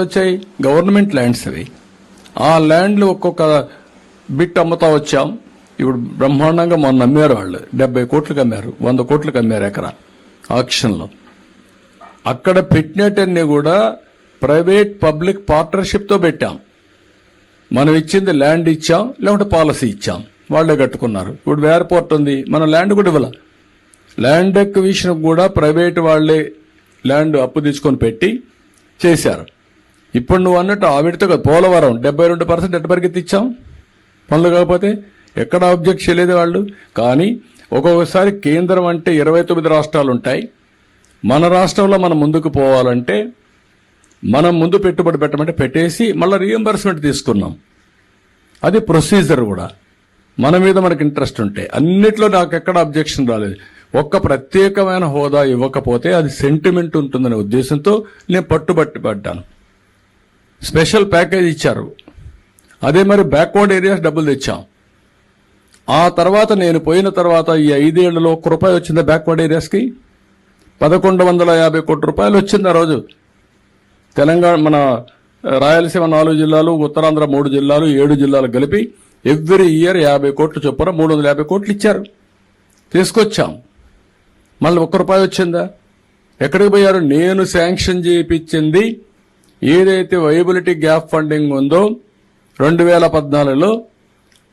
వచ్చాయి government lands అవి. ఆ ల్యాండ్లు ఒక్కొక్క బిట్ అమ్ముతా వచ్చాం. ఇప్పుడు బ్రహ్మాండంగా మొన్న అమ్మారు వాళ్ళు. డెబ్బై కోట్లకు అమ్మారు వంద కోట్లకు అమ్మారు ఎకరా ఆక్షన్లో. అక్కడ పెట్టినట్టన్నీ కూడా ప్రైవేట్ పబ్లిక్ పార్ట్నర్షిప్తో పెట్టాం. మనం ఇచ్చింది ల్యాండ్ ఇచ్చాం లేకుంటే పాలసీ ఇచ్చాం. వాళ్ళే కట్టుకున్నారు. ఇప్పుడు ఎయిర్పోర్ట్ ఉంది మనం ల్యాండ్ కూడా ఇవ్వాల. ల్యాండ్ ఎక్విషన్ కూడా ప్రైవేట్ వాళ్ళే ల్యాండ్ అప్పు తీసుకొని పెట్టి చేశారు. ఇప్పుడు నువ్వు అన్నట్టు ఆవిడతో కదా పోలవరం డెబ్బై రెండు పర్సెంట్ ఎట్ట పరిగెత్తి ఇచ్చాం? పనులు కాకపోతే ఎక్కడ ఆబ్జెక్ట్ చేయలేదు వాళ్ళు. కానీ ఒక్కొక్కసారి కేంద్రం అంటే ఇరవై తొమ్మిది రాష్ట్రాలు ఉంటాయి. మన రాష్ట్రంలో మనం ముందుకు పోవాలంటే మనం ముందు పెట్టుబడి పెట్టమంటే పెట్టేసి మళ్ళీ రీఎంబర్స్మెంట్ తీసుకున్నాం. అది ప్రొసీజర్ కూడా. మన మీద మనకి ఇంట్రెస్ట్ ఉంటే. అన్నిట్లో నాకు ఎక్కడ అబ్జెక్షన్ రాలేదు. ఒక్క ప్రత్యేకమైన హోదా ఇవ్వకపోతే అది సెంటిమెంట్ ఉంటుందనే ఉద్దేశంతో నేను పట్టుబట్టి పడ్డాను. స్పెషల్ ప్యాకేజ్ ఇచ్చారు. అదే మరి బ్యాక్వర్డ్ ఏరియాస్ డబ్బులు తెచ్చాం. ఆ తర్వాత నేను పోయిన తర్వాత ఈ ఐదేళ్ళలో ఒక్క రూపాయి వచ్చిందా బ్యాక్వర్డ్ ఏరియాస్కి. పదకొండు వందల యాభై కోట్ల రూపాయలు వచ్చింది ఆ రోజు. తెలంగాణ మన రాయలసీమ నాలుగు జిల్లాలు ఉత్తరాంధ్ర మూడు జిల్లాలు ఏడు జిల్లాలు కలిపి ఎవ్రీ ఇయర్ యాభై కోట్లు చొప్పున మూడు వందల యాభై కోట్లు ఇచ్చారు. తీసుకొచ్చాం. మళ్ళీ ఒక్క రూపాయి వచ్చిందా? ఎక్కడికి పోయారు? నేను శాంక్షన్ చేయించింది ఏదైతే వైబిలిటీ గ్యాప్ ఫండింగ్ ఉందో రెండు వేల పద్నాలుగులో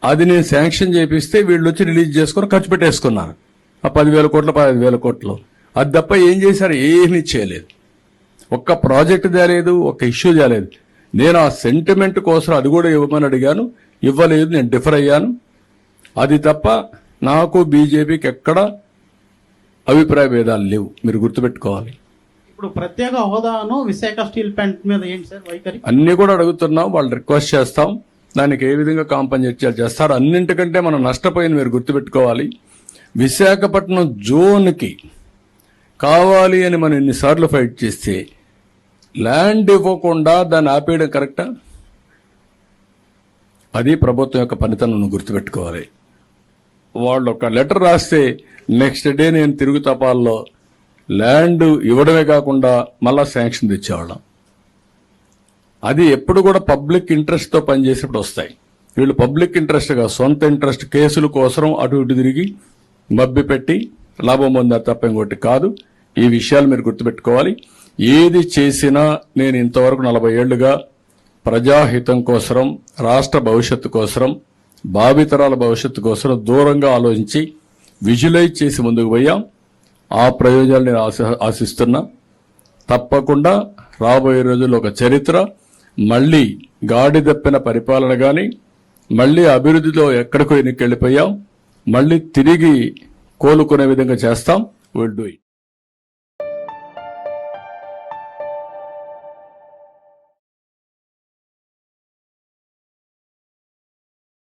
అది నేను శాంక్షన్ చేపిస్తే వీళ్ళు వచ్చి రిలీజ్ చేసుకుని ఖర్చు పెట్టేసుకున్నారు. ఆ పదివేల కోట్లు పదహైదు వేల కోట్లు. అది తప్ప ఏం చేశారు? ఏమీ చేయలేదు. ఒక్క ప్రాజెక్ట్ తేలేదు ఒక్క ఇష్యూ తేలేదు. నేను ఆ సెంటిమెంట్ కోసం అది కూడా ఇవ్వమని అడిగాను. ఇవ్వలేదు నేను డిఫర్ అయ్యాను. అది తప్ప నాకు బీజేపీకి ఎక్కడ అభిప్రాయ భేదాలు లేవు. మీరు గుర్తుపెట్టుకోవాలి. ఇప్పుడు ప్రత్యేక హోదాను విశాఖ స్టీల్ ప్లాంట్ మీద ఏంటి సార్ వైఖరి? అన్ని కూడా అడుగుతున్నాం వాళ్ళు రిక్వెస్ట్ చేస్తాం. దానికి ఏ విధంగా కాంపన్సేట్ చేస్తారు అన్నింటికంటే మనం నష్టపోయింది మీరు గుర్తుపెట్టుకోవాలి. విశాఖపట్నం జోన్కి కావాలి అని మనం ఎన్నిసార్లు ఫైట్ చేస్తే ల్యాండ్ ఇవ్వకుండా దాన్ని ఆపేయడం కరెక్టా? అది ప్రభుత్వం యొక్క పనితనం గుర్తుపెట్టుకోవాలి. వాళ్ళు ఒక లెటర్ రాస్తే నెక్స్ట్ డే నేను తిరుగు తపాల్లో ల్యాండ్ ఇవ్వడమే కాకుండా మళ్ళా శాంక్షన్ తెచ్చేవాళ్ళం. అది ఎప్పుడు కూడా పబ్లిక్ ఇంట్రెస్ట్తో పనిచేసేప్పుడు వస్తాయి. వీళ్ళు పబ్లిక్ ఇంట్రెస్ట్గా సొంత ఇంట్రెస్ట్ కేసుల కోసం అటు ఇటు తిరిగి మబ్బి పెట్టి లాభం పొందారు తప్ప ఇంకోటి కాదు. ఈ విషయాలు మీరు గుర్తుపెట్టుకోవాలి. ఏది చేసినా నేను ఇంతవరకు నలభై ఏళ్ళుగా ప్రజాహితం కోసరం రాష్ట్ర భవిష్యత్తు కోసరం భావితరాల భవిష్యత్తు కోసం దూరంగా ఆలోచించి విజువలైజ్ చేసి ముందుకు పోయాం. ఆ ప్రయోజనాలు నేను ఆశ- ఆశిస్తున్నా. తప్పకుండా రాబోయే రోజుల్లో ఒక చరిత్ర మళ్ళీ గాడి తప్పిన పరిపాలన కానీ మళ్ళీ అభివృద్ధిలో ఎక్కడికో ఎన్నికెళ్ళిపోయాం మళ్ళీ తిరిగి కోలుకునే విధంగా చేస్తాం. Will do it